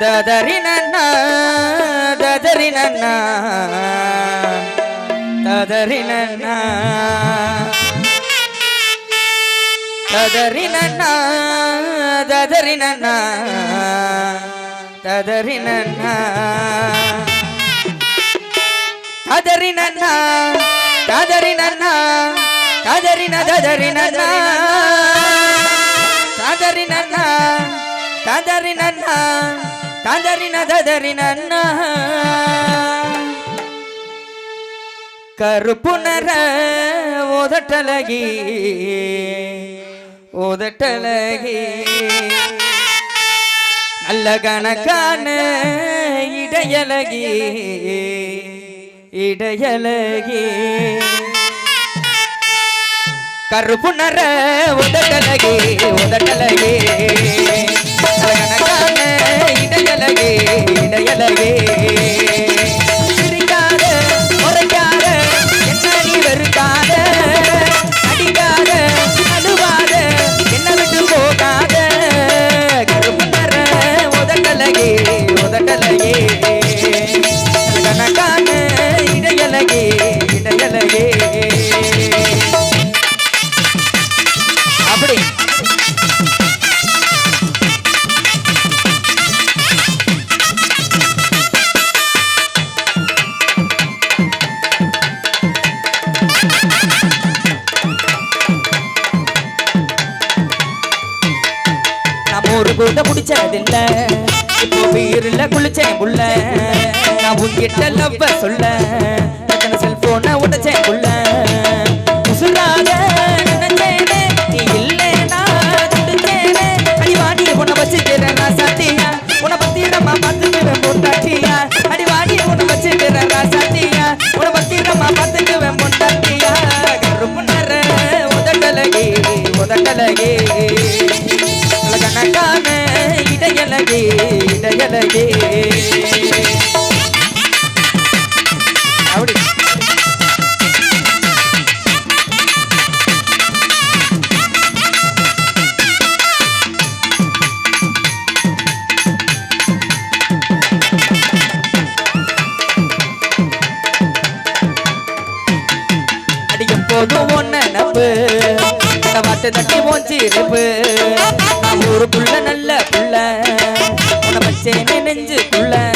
ததறி நன்னா ததறி நன்னா ததறி நன்னா ததறி நன்னா ததறி நன்னா ததறி ததறி நன்னா ததறின ததறி நன்னா. நன்னா கருப்பு நர உதட்டலகி உதட்டலகி நல்ல கணக்கான இடையலகி இடையலகி கருப்பு நர உதட்டலகி உதட்டலகி Yeah. நம்ம ஒரு கூட பிடிச்சதில்ல இப்போ வீரில் குளிச்சேன் புள்ள. நான் உன்கிட்ட லவ்வ சொல்ல. எத்தனை செல்போனை உடைச்சேன் புள்ள. உசுராத நினைச்சேனே நீ இல்லேனா துடிச்சேனே. அடி உன்னை வச்சுக்கிறேன் நான் சத்தியா? உன்னை பத்தி நம்ம பார்த்துக்கிறேன் பொண்டாட்டியா? அடி உன்னை வச்சுக்கிறேன் நான் சத்தியா? உன்னை பத்தி நம்ம பார்த்துக்குவேன் பொண்டாட்டியா? கருப்பு நர உதட்டலகி. இடையலகே இடையலகே ஒன்னு நப்பு. தட்டி போஞ்சிருப்பு நான் ஒரு புள்ள வச்சேனே நெஞ்சுக்குள்ள.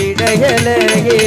இடையலையே